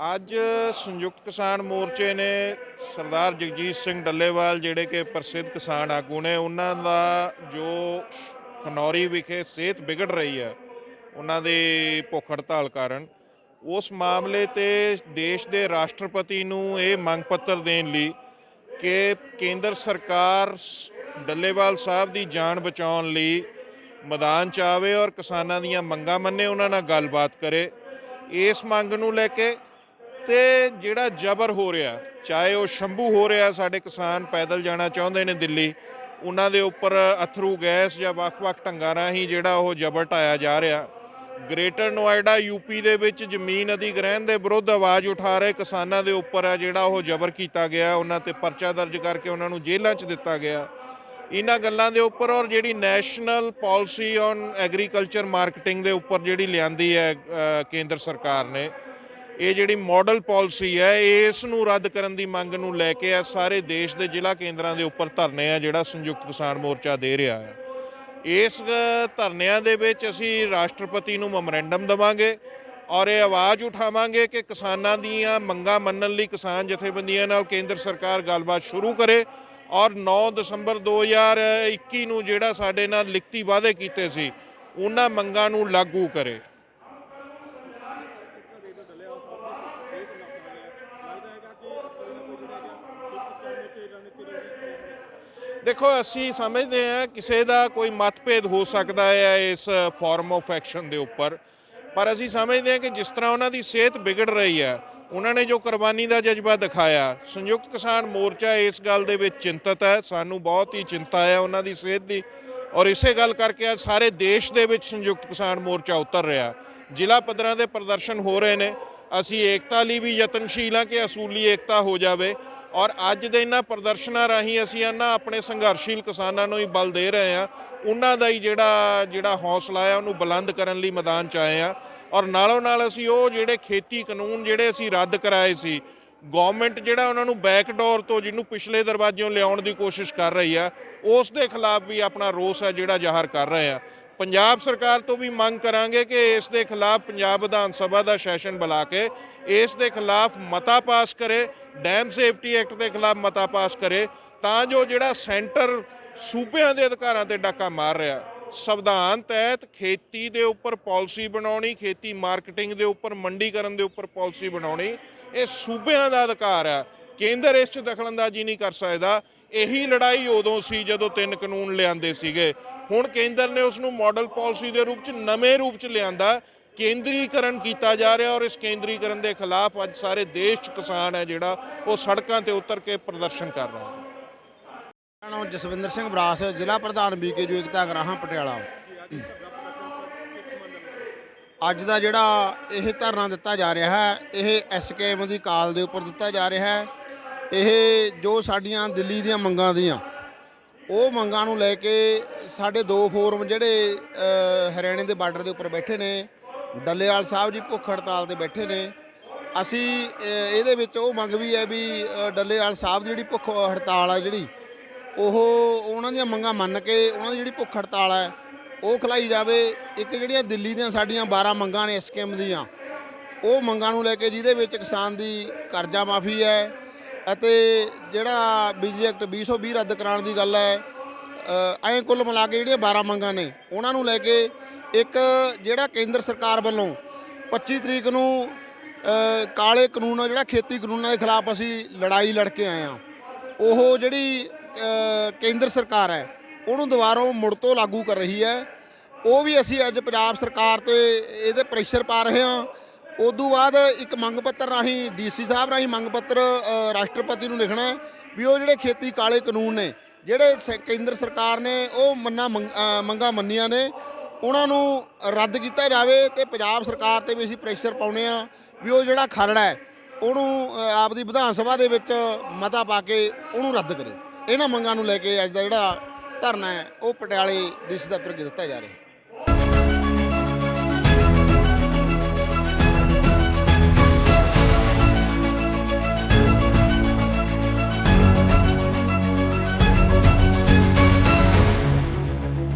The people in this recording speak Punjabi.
ਅੱਜ ਸੰਯੁਕਤ ਕਿਸਾਨ ਮੋਰਚੇ ਨੇ ਸਰਦਾਰ ਜਗਜੀਤ ਸਿੰਘ ਡੱਲੇਵਾਲ ਜਿਹੜੇ ਕਿ ਪ੍ਰਸਿੱਧ ਕਿਸਾਨ ਆਗੂ ਨੇ, ਉਹਨਾਂ ਦਾ ਜੋ ਖਨੌਰੀ ਵਿਖੇ ਸਿਹਤ ਵਿਗੜ ਰਹੀ ਹੈ, ਉਹਨਾਂ ਦੀ ਭੁੱਖ ਹੜਤਾਲ ਕਾਰਨ, ਉਸ ਮਾਮਲੇ ਤੇ ਦੇਸ਼ ਦੇ ਰਾਸ਼ਟਰਪਤੀ ਨੂੰ ਇਹ ਮੰਗ ਪੱਤਰ ਦੇਣ ਲਈ ਕਿ ਕੇਂਦਰ ਸਰਕਾਰ ਡੱਲੇਵਾਲ ਸਾਹਿਬ ਦੀ ਜਾਨ ਬਚਾਉਣ ਲਈ ਮੈਦਾਨ ਚ ਆਵੇ ਔਰ ਕਿਸਾਨਾਂ ਦੀਆਂ ਮੰਗਾਂ ਮੰਨੇ, ਉਹਨਾਂ ਨਾਲ ਗੱਲਬਾਤ ਕਰੇ। ਇਸ ਮੰਗ ਨੂੰ ਲੈ ਕੇ ਤੇ ਜਿਹੜਾ ਜ਼ਬਰ ਹੋ ਰਿਹਾ, ਚਾਹੇ ਉਹ ਸ਼ੰਭੂ ਹੋ ਰਿਹਾ, ਸਾਡੇ ਕਿਸਾਨ ਪੈਦਲ ਜਾਣਾ ਚਾਹੁੰਦੇ ਨੇ ਦਿੱਲੀ, ਉਹਨਾਂ ਦੇ ਉੱਪਰ ਅਥਰੂ ਗੈਸ ਜਾਂ ਵੱਖ-ਵੱਖ ਢੰਗਾਂ ਰਾਹੀਂ ਜਿਹੜਾ ਉਹ ਜ਼ਬਰ ਢਾਇਆ ਜਾ ਰਿਹਾ। ਗ੍ਰੇਟਰ ਨੋਇਡਾ ਯੂਪੀ ਦੇ ਵਿੱਚ ਜ਼ਮੀਨ ਅਧਿਗ੍ਰਹਿਣ ਦੇ ਵਿਰੁੱਧ ਆਵਾਜ਼ ਉਠਾ ਰਹੇ ਕਿਸਾਨਾਂ ਦੇ ਉੱਪਰ ਆ ਜਿਹੜਾ ਉਹ ਜ਼ਬਰ ਕੀਤਾ ਗਿਆ, ਉਹਨਾਂ ਤੇ ਪਰਚਾ ਦਰਜ ਕਰਕੇ ਉਹਨਾਂ ਨੂੰ ਜੇਲ੍ਹਾਂ 'ਚ ਦਿੱਤਾ ਗਿਆ। ਇਹਨਾਂ ਗੱਲਾਂ ਦੇ ਉੱਪਰ ਔਰ ਜਿਹੜੀ national policy on agriculture marketing ਦੇ ਉੱਪਰ ਜਿਹੜੀ ਲਿਆਂਦੀ ਹੈ ਕੇਂਦਰ ਸਰਕਾਰ ਨੇ ਇਹ ਜਿਹੜੀ ਮਾਡਲ ਪਾਲਿਸੀ ਹੈ, ਇਸ ਨੂੰ ਰੱਦ ਕਰਨ ਦੀ ਮੰਗ ਨੂੰ ਲੈ ਕੇ ਆ ਸਾਰੇ ਦੇਸ਼ ਦੇ ਜ਼ਿਲ੍ਹਾ ਕੇਂਦਰਾਂ ਦੇ ਉੱਪਰ ਧਰਨੇ ਆ, ਜਿਹੜਾ ਸੰਯੁਕਤ ਕਿਸਾਨ ਮੋਰਚਾ ਦੇ ਰਿਹਾ ਹੈ। ਇਸ ਧਰਨਿਆਂ ਦੇ ਵਿੱਚ ਅਸੀਂ ਰਾਸ਼ਟਰਪਤੀ ਨੂੰ ਮੈਮੋਰੈਂਡਮ ਦਵਾਂਗੇ ਔਰ ਇਹ ਆਵਾਜ਼ ਉਠਾਵਾਂਗੇ ਕਿ ਕਿਸਾਨਾਂ ਦੀਆਂ ਮੰਗਾਂ ਮੰਨਣ ਲਈ ਕਿਸਾਨ ਜਥੇਬੰਦੀਆਂ ਨਾਲ ਕੇਂਦਰ ਸਰਕਾਰ ਗੱਲਬਾਤ ਸ਼ੁਰੂ ਕਰੇ ਔਰ 9 ਦਸੰਬਰ 2021 ਨੂੰ ਜਿਹੜਾ ਸਾਡੇ ਨਾਲ ਲਿਖਤੀ ਵਾਅਦੇ ਕੀਤੇ ਸੀ, ਉਹਨਾਂ ਮੰਗਾਂ ਨੂੰ ਲਾਗੂ ਕਰੇ। ਦੇਖੋ, ਅਸੀਂ ਸਮਝਦੇ ਹਾਂ ਕਿਸੇ ਦਾ ਕੋਈ ਮਤਭੇਦ ਹੋ ਸਕਦਾ ਹੈ ਇਸ ਫਾਰਮ ਆਫ ਐਕਸ਼ਨ ਦੇ ਉੱਪਰ। ਪਰ ਅਸੀਂ ਸਮਝਦੇ ਹਾਂ ਕਿ ਜਿਸ ਤਰ੍ਹਾਂ ਉਹਨਾਂ ਦੀ ਸਿਹਤ ਵਿਗੜ ਰਹੀ ਹੈ, ਉਹਨਾਂ ਨੇ ਜੋ ਕੁਰਬਾਨੀ ਦਾ ਜਜ਼ਬਾ ਦਿਖਾਇਆ, ਸੰਯੁਕਤ ਕਿਸਾਨ ਮੋਰਚਾ ਇਸ ਗੱਲ ਦੇ ਵਿੱਚ ਚਿੰਤਤ ਹੈ, ਸਾਨੂੰ ਬਹੁਤ ਹੀ ਚਿੰਤਾ ਹੈ ਉਹਨਾਂ ਦੀ ਸਿਹਤ ਦੀ। ਔਰ ਇਸੇ ਗੱਲ ਕਰਕੇ ਅੱਜ ਸਾਰੇ ਦੇਸ਼ ਦੇ ਵਿੱਚ ਸੰਯੁਕਤ ਕਿਸਾਨ ਮੋਰਚਾ ਉਤਰ ਰਿਹਾ। ਜ਼ਿਲ੍ਹਾ ਪੱਧਰਾਂ ਦੇ ਪ੍ਰਦਰਸ਼ਨ ਹੋ ਰਹੇ ਨੇ। ਅਸੀਂ ਏਕਤਾ ਲਈ ਵੀ ਯਤਨਸ਼ੀਲ ਹਾਂ ਕਿ ਅਸੂਲੀ ਏਕਤਾ ਹੋ ਜਾਵੇ। ਔਰ ਅੱਜ ਦੇ ਇਹਨਾਂ ਪ੍ਰਦਰਸ਼ਨਾਂ ਰਾਹੀਂ ਅਸੀਂ ਇਹਨਾਂ ਆਪਣੇ ਸੰਘਰਸ਼ੀਲ ਕਿਸਾਨਾਂ ਨੂੰ ਹੀ ਬਲ ਦੇ ਰਹੇ ਹਾਂ। ਉਹਨਾਂ ਦਾ ਹੀ ਜਿਹੜਾ ਜਿਹੜਾ ਹੌਸਲਾ ਆ ਉਹਨੂੰ ਬੁਲੰਦ ਕਰਨ ਲਈ ਮੈਦਾਨ 'ਚ ਆਏ ਆ ਔਰ ਨਾਲੋਂ ਨਾਲ ਅਸੀਂ ਉਹ ਜਿਹੜੇ ਖੇਤੀ ਕਾਨੂੰਨ ਜਿਹੜੇ ਅਸੀਂ ਰੱਦ ਕਰਾਏ ਸੀ ਗਵਰਨਮੈਂਟ ਜਿਹੜਾ ਉਹਨਾਂ ਨੂੰ ਬੈਕਡੋਰ ਤੋਂ ਜਿਹਨੂੰ ਪਿਛਲੇ ਦਰਵਾਜ਼ਿਓਂ ਲਿਆਉਣ ਦੀ ਕੋਸ਼ਿਸ਼ ਕਰ ਰਹੀ ਆ, ਉਸ ਦੇ ਖਿਲਾਫ ਵੀ ਆਪਣਾ ਰੋਸ ਹੈ ਜਿਹੜਾ ਜ਼ਾਹਰ ਕਰ ਰਹੇ ਆ। ਪੰਜਾਬ ਸਰਕਾਰ ਤੋਂ ਵੀ ਮੰਗ ਕਰਾਂਗੇ ਕਿ ਇਸ ਦੇ ਖਿਲਾਫ ਪੰਜਾਬ ਵਿਧਾਨ ਸਭਾ ਦਾ ਸੈਸ਼ਨ ਬੁਲਾ ਕੇ ਇਸ ਦੇ ਖਿਲਾਫ ਮਤਾ ਪਾਸ ਕਰੇ, ਡੈਮ ਸੇਫਟੀ ਐਕਟ ਦੇ ਖਿਲਾਫ ਮਤਾ ਪਾਸ ਕਰੇ, ਤਾਂ ਜੋ ਜਿਹੜਾ ਸੈਂਟਰ ਸੂਬਿਆਂ ਦੇ ਅਧਿਕਾਰਾਂ ਤੇ ਡਾਕਾ ਮਾਰ ਰਿਹਾ। ਸੰਵਿਧਾਨ ਤਹਿਤ ਖੇਤੀ ਦੇ ਉੱਪਰ ਪਾਲਿਸੀ ਬਣਾਉਣੀ, ਖੇਤੀ ਮਾਰਕੀਟਿੰਗ ਦੇ ਉੱਪਰ ਮੰਡੀਕਰਨ ਦੇ ਉੱਪਰ ਪਾਲਿਸੀ ਬਣਾਉਣੀ, ਇਹ ਸੂਬਿਆਂ ਦਾ ਅਧਿਕਾਰ ਆ ਕੇਂਦਰ ਇਸ 'ਚ ਦਖਲਅੰਦਾਜ਼ੀ ਨਹੀਂ ਕਰ ਸਕਦਾ। ਇਹੀ ਲੜਾਈ ਉਦੋਂ ਸੀ ਜਦੋਂ ਤਿੰਨ ਕਾਨੂੰਨ ਲਿਆਂਦੇ ਸੀਗੇ। ਹੁਣ ਕੇਂਦਰ ਨੇ ਉਸ ਨੂੰ ਮਾਡਲ ਪਾਲਿਸੀ ਦੇ ਰੂਪ 'ਚ, ਨਵੇਂ ਰੂਪ 'ਚ ਲਿਆਂਦਾ। ਕੇਂਦਰੀਕਰਨ ਕੀਤਾ ਜਾ ਰਿਹਾ ਔਰ ਇਸ ਕੇਂਦਰੀਕਰਨ ਦੇ ਖਿਲਾਫ ਅੱਜ ਸਾਰੇ ਦੇਸ਼ 'ਚ ਕਿਸਾਨ ਹੈ ਜਿਹੜਾ, ਉਹ ਸੜਕਾਂ ਤੇ ਉਤਰ ਕੇ ਪ੍ਰਦਰਸ਼ਨ ਕਰ ਰਹੇ ਹਨ ਮੇਰਾ ਨਾਮ ਜਸਵਿੰਦਰ ਸਿੰਘ ਬਰਾਸ ਜ਼ਿਲ੍ਹਾ ਪ੍ਰਧਾਨ ਬੀਕੇਯੂ ਏਕਤਾ ਗਰਾਹਾਂ ਪਟਿਆਲਾ। ਅੱਜ ਦਾ ਜਿਹੜਾ ਇਹ ਧਰਨਾ ਦਿੱਤਾ ਜਾ ਰਿਹਾ ਹੈ, ਇਹ ਐਸਕੇਐਮ ਦੀ ਕਾਲ ਦੇ ਉੱਪਰ ਦਿੱਤਾ ਜਾ ਰਿਹਾ ਹੈ। ਇਹ ਜੋ ਸਾਡੀਆਂ ਦਿੱਲੀ ਦੀਆਂ ਮੰਗਾਂ ਦੀਆਂ, ਉਹ ਮੰਗਾਂ ਨੂੰ ਲੈ ਕੇ ਸਾਡੇ ਦੋ ਫੋਰਮ ਜਿਹੜੇ ਹਰਿਆਣੇ ਦੇ ਬਾਰਡਰ ਦੇ ਉੱਪਰ ਬੈਠੇ ਨੇ, ਡੱਲੇਵਾਲ ਸਾਹਿਬ ਜੀ ਭੁੱਖ ਹੜਤਾਲ ਤੇ ਬੈਠੇ ਨੇ, ਅਸੀਂ ਇਹਦੇ ਵਿੱਚ ਉਹ ਮੰਗ ਵੀ ਹੈ ਵੀ ਡੱਲੇਵਾਲ ਸਾਹਿਬ ਦੀ ਜਿਹੜੀ ਭੁੱਖ ਹੜਤਾਲ ਆ ਜਿਹੜੀ, ਉਹ ਉਹਨਾਂ ਦੀਆਂ ਮੰਗਾਂ ਮੰਨ ਕੇ ਉਹਨਾਂ ਦੀ ਜਿਹੜੀ ਭੁੱਖ ਹੜਤਾਲ ਹੈ, ਉਹ ਖਲਾਈ ਜਾਵੇ। ਇੱਕ ਜਿਹੜੀਆਂ ਦਿੱਲੀ ਦੀਆਂ ਸਾਡੀਆਂ 12 ਮੰਗਾਂ ਨੇ ਸਕੀਮ ਦੀਆਂ, ਉਹ ਮੰਗਾਂ ਨੂੰ ਲੈ ਕੇ ਜਿਹਦੇ ਵਿੱਚ ਕਿਸਾਨ ਦੀ ਕਰਜ਼ਾ ਮਾਫੀ ਹੈ ਅਤੇ ਜਿਹੜਾ ਬਿਜਲੀ ਐਕਟ 2020 ਰੱਦ ਕਰਾਉਣ ਦੀ ਗੱਲ ਹੈ ਐਂ ਕੁੱਲ ਮਿਲਾ ਕੇ ਜਿਹੜੀਆਂ 12 ਮੰਗਾਂ ਨੇ, ਉਹਨਾਂ ਨੂੰ ਲੈ ਕੇ ਇੱਕ ਜਿਹੜਾ ਕੇਂਦਰ ਸਰਕਾਰ ਵੱਲੋਂ 25 ਤਰੀਕ ਨੂੰ ਕਾਲੇ ਕਾਨੂੰਨ ਜਿਹੜਾ ਖੇਤੀ ਕਾਨੂੰਨਾਂ ਦੇ ਖਿਲਾਫ ਅਸੀਂ ਲੜਾਈ ਲੜ ਕੇ ਆਏ ਆ ਉਹ ਜਿਹੜੀ ਕੇਂਦਰ ਸਰਕਾਰ ਹੈ, ਉਹਨੂੰ ਦੁਬਾਰਾ ਮੁੜ ਤੋਂ ਲਾਗੂ ਕਰ ਰਹੀ ਹੈ। ਉਹ ਵੀ ਅਸੀਂ ਅੱਜ ਪੰਜਾਬ ਸਰਕਾਰ ਤੇ ਇਹਦੇ ਪ੍ਰੈਸ਼ਰ ਪਾ ਰਹੇ ਹਾਂ ਉਦੋਂ ਬਾਅਦ ਇੱਕ ਮੰਗ ਪੱਤਰ ਰਾਹੀਂ, ਡੀਸੀ ਸਾਹਿਬ ਰਾਹੀਂ ਮੰਗ ਪੱਤਰ ਰਾਸ਼ਟਰਪਤੀ ਨੂੰ ਲਿਖਣਾ ਹੈ ਵੀ ਉਹ ਜਿਹੜੇ ਖੇਤੀ ਕਾਲੇ ਕਾਨੂੰਨ ਨੇ, ਜਿਹੜੇ ਸ- ਕੇਂਦਰ ਸਰਕਾਰ ਨੇ ਉਹ ਮੰਨਾ ਮੰਗ- ਮੰਗਾਂ ਮੰਨੀਆਂ ਨੇ, ਉਹਨਾਂ ਨੂੰ ਰੱਦ ਕੀਤਾ ਜਾਵੇ ਤੇ ਪੰਜਾਬ ਸਰਕਾਰ ਤੇ ਵੀ ਅਸੀਂ ਪ੍ਰੈਸ਼ਰ ਪਾਉਨੇ ਆ ਵੀ ਉਹ ਜਿਹੜਾ ਖਰੜਾ ਹੈ, ਉਹਨੂੰ ਆਪਦੀ ਵਿਧਾਨ ਸਭਾ ਦੇ ਵਿੱਚ ਮਤਾ ਪਾ ਕੇ ਉਹਨੂੰ ਰੱਦ ਕਰੇ। ਇਹਨਾਂ ਮੰਗਾਂ ਨੂੰ ਲੈ ਕੇ ਅੱਜ ਦਾ ਜਿਹੜਾ ਧਰਨਾ ਹੈ, ਉਹ ਪਟਿਆਲੇ ਡੀਸੀ ਦਫ਼ਤਰ ਦਿੱਤਾ ਜਾ ਰਿਹਾ ਹੈ।